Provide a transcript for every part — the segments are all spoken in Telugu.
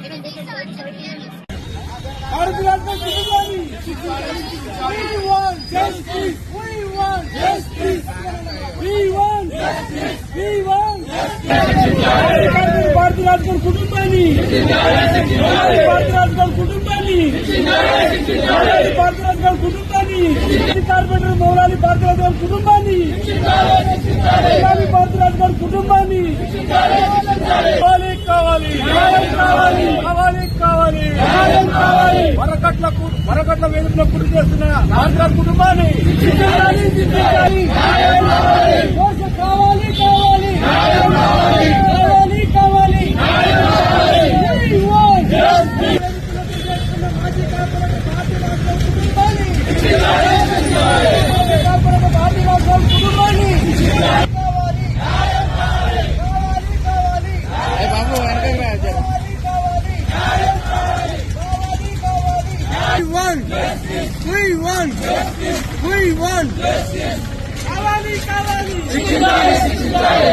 Army Advocate Party! We want justice! We want justice! We want justice! We want justice! Party Advocate Kutumbani! Party Advocate Kutumbani! Party Advocate Kutumbani! Carpenter Morali Party Advocate Kutumbani! Party కావాలి. కావాలి కావాలి. కావాలి. వరకట్లకు వరకట్ల వేదికలో గురి చేస్తున్న భారతరత్న కుటుంబాన్ని కావాలి. కావాలి కావాలి. కావాలి. మాజీ కార్పొరేటర్ రాష్ట్ర కుటుంబాన్ని We want We want We want కావాలి కావాలి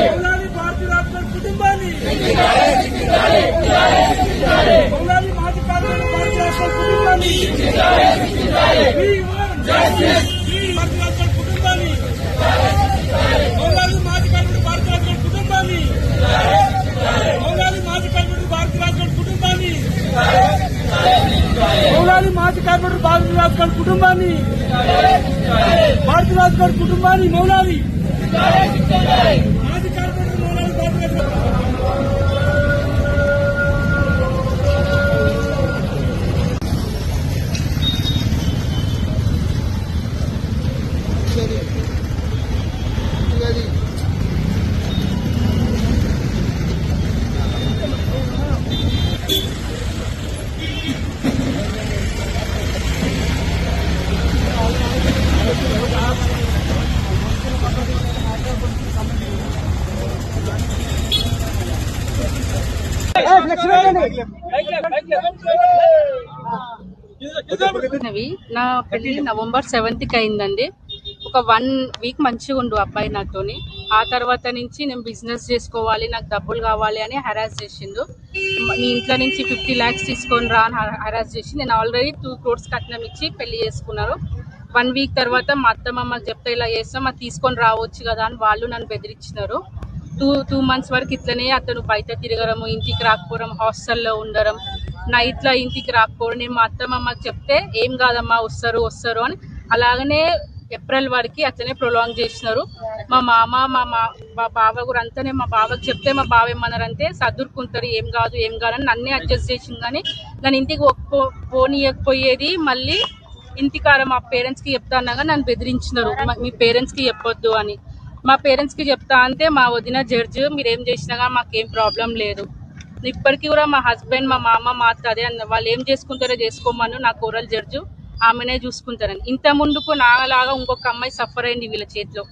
మౌలాలి భారతీయ రాష్ట్ర కుటుంబాన్ని మౌలాలి మాజీ కార్పొరేటర్ భారతీయ రాష్ట్ర కుటుంబాన్ని We want justice. We భారతీయ రాష్ట్ర కుటుంబాన్ని మౌలాలి మాజీ కార్పొరేటర్ భారతీయ రాష్ట్ర కుటుంబాన్ని మౌలాలి మాజీ కార్పొరేటర్ భారతీయ రాష్ట్ర కుటుంబాన్ని మౌలాలి మాజీ కార్పొరేటర్ భారతీయ రాష్ట్ర కుటుంబాన్ని భారతీయ రాష్ట్ర నా పెళ్ళి నవంబర్ సెవెంత్కి అయిందండి. ఒక వన్ వీక్ మంచిగా ఉండు అబ్బాయి నాతోని. ఆ తర్వాత నుంచి నేను బిజినెస్ చేసుకోవాలి నాకు డబ్బులు కావాలి అని హెరాస్ చేసిండు. నీ ఇంట్లో నుంచి ఫిఫ్టీ ల్యాక్స్ తీసుకొని రా అని హెరాస్ చేసి నేను ఆల్రెడీ టూ క్రోర్స్ కట్నం ఇచ్చి పెళ్ళి చేసుకున్నారు. వన్ వీక్ తర్వాత మా అత్తమ్మ చెప్తే ఇలా చేస్తాం అది తీసుకొని రావచ్చు కదా అని వాళ్ళు నన్ను బెదిరించినారు. టూ టూ మంత్స్ వరకు ఇట్లనే అతను బయట తిరగడం ఇంటికి రాకపోవడం హాస్టల్లో ఉండడం నైట్లో ఇంటికి రాకపోవడం. నేను మా అత్తమ్మ మాకు చెప్తే ఏం కాదమ్మా వస్తారు వస్తారు అని. అలాగనే ఏప్రిల్ వరకు అట్లనే ప్రొలాంగ్ చేసినారు. మా మామ మా మా మా బావ కూడా అంతనే. మా బావకు చెప్తే మా బావ ఏమన్నారంటే సర్దుకుంటారు ఏం కాదు ఏం కాదని నన్నే అడ్జస్ట్ చేసింది. కానీ నన్ను ఇంటికి ఒప్పుకో- పోనీయకపోయేది మళ్ళీ ఇంటికాడ మా పేరెంట్స్కి చెప్తా అన్నాగా నన్ను బెదిరించినారు. మీ పేరెంట్స్కి చెప్పొద్దు అని. మా పేరెంట్స్కి చెప్తా అంటే మా వదిన జడ్జ్ మీరు ఏం చేసినా మాకేం ప్రాబ్లం లేదు. ఇప్పటికీ కూడా మా హస్బెండ్ మా మామ మా అత్త అదే అన్న వాళ్ళు ఏం చేసుకుంటారో చేసుకోమను. నా కూరలు జడ్జు ఆమెనే చూసుకుంటారని ఇంత ముందుకు నాలాగా ఇంకొక అమ్మాయి సఫర్ అయింది వీళ్ళ చేతిలో.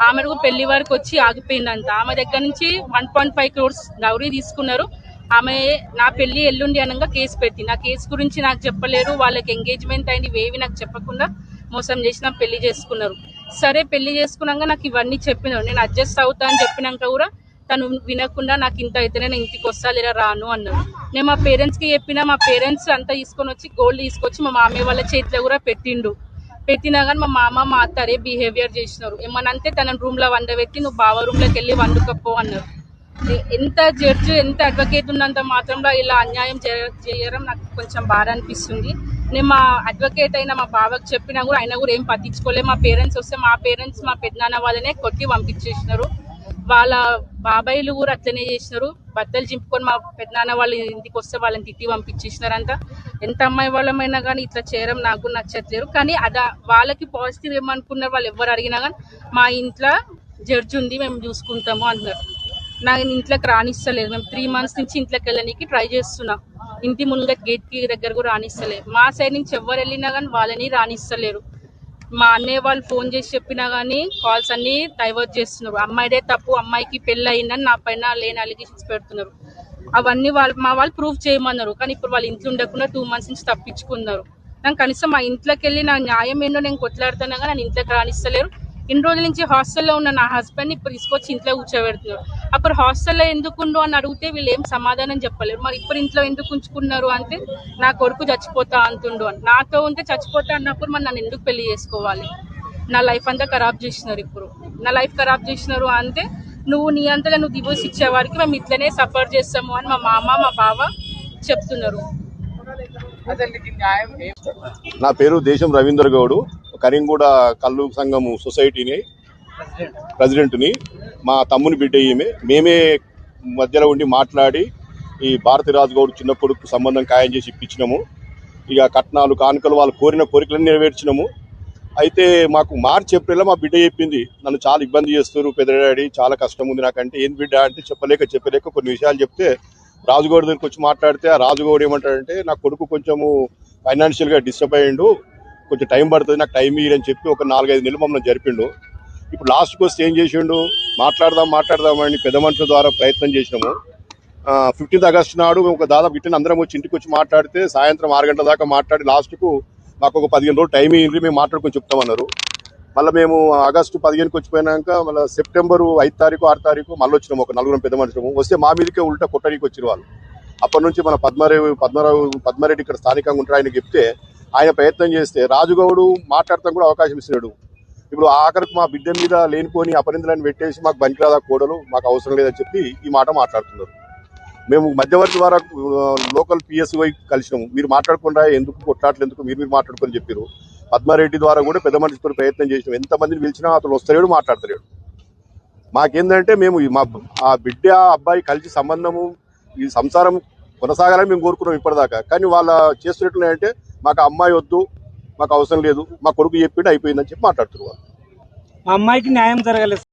ఆమెకు పెళ్ళి వరకు వచ్చి ఆగిపోయిందంట. ఆమె దగ్గర నుంచి one point five crores Gauri తీసుకున్నారు. ఆమె నా పెళ్ళి ఎల్లుండి అనగా కేసు పెట్టి నా కేసు గురించి నాకు చెప్పలేరు. వాళ్ళకి ఎంగేజ్మెంట్ అయింది. వేవి నాకు చెప్పకుండా మోసం చేసి నా పెళ్ళి చేసుకున్నారు. సరే పెళ్ళి చేసుకున్నాక నాకు ఇవన్నీ చెప్పినారు. నేను అడ్జస్ట్ అవుతా అని చెప్పినాక కూడా తను వినకుండా నాకు ఇంత అయితేనే నేను ఇంటికి వస్తా లేదా రాను అన్నాడు. నేను మా పేరెంట్స్కి చెప్పినా మా పేరెంట్స్ అంతా తీసుకొని వచ్చి గోల్డ్ తీసుకొచ్చి మా మామయ్య వాళ్ళ చేతిలో కూడా పెట్టిండు. పెట్టినా కానీ మా మామ మా అత్త అరే బిహేవియర్ చేసినారు. ఏమనంటే తన రూమ్లో వండబెట్టి నువ్వు బావ రూమ్లోకి వెళ్ళి వండుకపో అన్నారు. ఎంత జడ్జి ఎంత అడ్వకేట్ ఉన్నంత మాత్రంలో ఇలా అన్యాయం చేయడం నాకు కొంచెం బాధ అనిపిస్తుంది. నేను మా అడ్వకేట్ అయిన మా బావకు చెప్పినా కూడా ఆయన కూడా ఏం పట్టించుకోలేదు మా పేరెంట్స్ వస్తే మా పేరెంట్స్ మా పెద్దనాన్న వాళ్ళనే కొట్టి పంపించేసినారు. వాళ్ళ బాబాయిలు కూడా అట్లనే చేసినారు. బట్టలు చింపుకొని మా పెద్దనాన్న వాళ్ళ ఇంటికి వస్తే వాళ్ళని తిట్టి పంపించేసినారంట. ఎంత అమ్మాయి వాళ్ళమైనా కానీ ఇట్లా చేయడం నాకు నచ్చట్లేదు. కానీ అదా వాళ్ళకి పాజిటివ్ ఏమనుకున్నారు వాళ్ళు ఎవరు అడిగినా కానీ మా ఇంట్లో జడ్జ్ ఉంది మేము చూసుకుంటాము అన్నారు. నాకు ఇంట్లోకి రానిస్తలేదు. మేము త్రీ మంత్స్ నుంచి ఇంట్లోకి వెళ్ళడానికి ట్రై చేస్తున్నాం. ఇంటి ముందర గేట్కి దగ్గర కూడా రానిస్తలేదు. మా సైడ్ నుంచి ఎవరు వెళ్ళినా కానీ వాళ్ళని రాణిస్తలేరు మా అన్నయ్య వాళ్ళు ఫోన్ చేసి చెప్పినా గానీ కాల్స్ అన్ని డైవర్ట్ చేస్తున్నారు. అమ్మాయిదే తప్పు అమ్మాయికి పెళ్ళి అయిందని నా పైన లేని అలిగేషన్స్ పెడుతున్నారు. అవన్నీ వాళ్ళు మా వాళ్ళు ప్రూఫ్ చేయమన్నారు. కానీ ఇప్పుడు వాళ్ళు ఇంట్లో ఉండకుండా టూ మంత్స్ నుంచి తప్పించుకున్నారు. నాకు కనీసం మా ఇంట్లోకి వెళ్ళి నా న్యాయం ఏంటో నేను కొట్లాడుతున్నా కానీ నన్ను ఇంట్లోకి రానిస్తలేరు. ఇన్ని రోజుల నుంచి హాస్టల్లో ఉన్న నా హస్బెండ్ని ఇప్పుడు తీసుకొచ్చి ఇంట్లో కూర్చోబెడుతున్నారు. అక్కడ హాస్టల్లో ఎందుకు ఉండు అని అడిగితే వీళ్ళు ఏం సమాధానం చెప్పలేరు. మరి ఇప్పుడు ఇంట్లో ఎందుకు ఉంచుకున్నారు అంటే నా కొడుకు చచ్చిపోతా అంటుండు అని. నాతో ఉంటే చచ్చిపోతా అన్నప్పుడు మరి నన్ను ఎందుకు పెళ్ళి చేసుకోవాలి? నా లైఫ్ అంతా ఖరాబ్ చేసినారు ఇప్పుడు. నా లైఫ్ ఖరాబ్ చేసినారు అంటే నువ్వు నీ అంతగా నువ్వు డివోర్స్ ఇచ్చేవారికి మేము ఇట్లనే సఫర్ చేస్తాము అని మా మామ మా బావ చెప్తున్నారు. నా పేరు దేశం రవీంద్ర గౌడు. కరీంగూడ కల్లు సంఘము సొసైటీని ప్రెసిడెంట్ని మా తమ్ముని బిడ్డ ఈమె. మేమే మధ్యలో ఉండి మాట్లాడి ఈ భారతిరాజు గౌడ్ చిన్న కొడుకు సంబంధం ఖాయం చేసి ఇప్పించినాము. ఇక కట్నాలు కానుకలు వాళ్ళు కోరిన కోరికలను నెరవేర్చినాము. అయితే మాకు మార్చి ఏప్రిల్లో మా బిడ్డ చెప్పింది నన్ను చాలా ఇబ్బంది చేస్తారు పెద్దడాడి చాలా కష్టం ఉంది నాకంటే ఏం బిడ్డ అంటే చెప్పలేక చెప్పలేక కొన్ని విషయాలు చెప్తే రాజుగౌడ్ దగ్గరికి వచ్చి మాట్లాడితే ఆ రాజుగౌడ్ ఏమంటాడంటే నా కొడుకు కొంచెము ఫైనాన్షియల్గా డిస్టర్బ్ అయ్యిండు కొంచెం టైం పడుతుంది నాకు టైం ఇయ్యని చెప్పి ఒక నాలుగైదు నెలలు మమ్మల్ని జరిపిండు. ఇప్పుడు లాస్ట్కి వస్తే ఏం చేసిండు? మాట్లాడదాం మాట్లాడదామని పెద్ద మనుషుల ద్వారా ప్రయత్నం చేసినాము. ఫిఫ్టీన్త్ ఆగస్ట్ నాడు ఒక దాదాపు ఇట్టిన అందరం వచ్చి ఇంటికి వచ్చి మాట్లాడితే సాయంత్రం ఆరు గంటల దాకా మాట్లాడి లాస్ట్కు మాకు ఒక పదిహేను రోజులు టైం ఇవ్వండి మేము మాట్లాడుకొని చెప్తామన్నారు. మళ్ళీ మేము ఆగస్టు పదిహేనుకి వచ్చిపోయినాక మళ్ళీ సెప్టెంబర్ ఐదు తారీఖు ఆరు తారీఖు మళ్ళీ వచ్చినాము ఒక నలుగురం పెద్ద మనుషులము. వస్తే మా మీదకే ఉల్టా కొట్టడానికి వచ్చిన వాళ్ళు. అప్పటి నుంచి మన పద్మారావు పద్మారావు పద్మారెడ్డి ఇక్కడ స్థానికంగా ఉంటారు ఆయన చెప్తే ఆయన ప్రయత్నం చేస్తే రాజుగౌడు మాట్లాడటం కూడా అవకాశం ఇస్తున్నాడు. ఇప్పుడు ఆఖరికి మా బిడ్డ మీద లేనిపోని అపరిందులను పెట్టేసి మాకు పనికిరాదా కోడలు మాకు అవసరం లేదని చెప్పి ఈ మాట మాట్లాడుతున్నారు. మేము మధ్యవర్తి ద్వారా లోకల్ పిఎస్ఓ కలిసినాము. మీరు మాట్లాడకుండా ఎందుకు కొట్లాట్లు ఎందుకు మీరు మీరు మాట్లాడుకొని చెప్పారు పద్మారెడ్డి ద్వారా కూడా పెద్ద మనిషితో ప్రయత్నం చేసినాం. ఎంతమందిని పిలిచినా అతను వస్తలేడు మాట్లాడతలేడు. మాకేందంటే మేము ఈ మా ఆ బిడ్డ ఆ అబ్బాయి కలిసి సంబంధము ఈ సంసారం కొనసాగాలని మేము కోరుకున్నాం ఇప్పటిదాకా. కానీ వాళ్ళ చేస్తున్నట్లు అంటే మాకు అమ్మాయి వద్దు మాకు అవసరం లేదు మా కొడుకు చెప్పిండు అయిపోయిందని చెప్పి మాట్లాడుతున్నారు అమ్మాయికి న్యాయం జరగలేదు.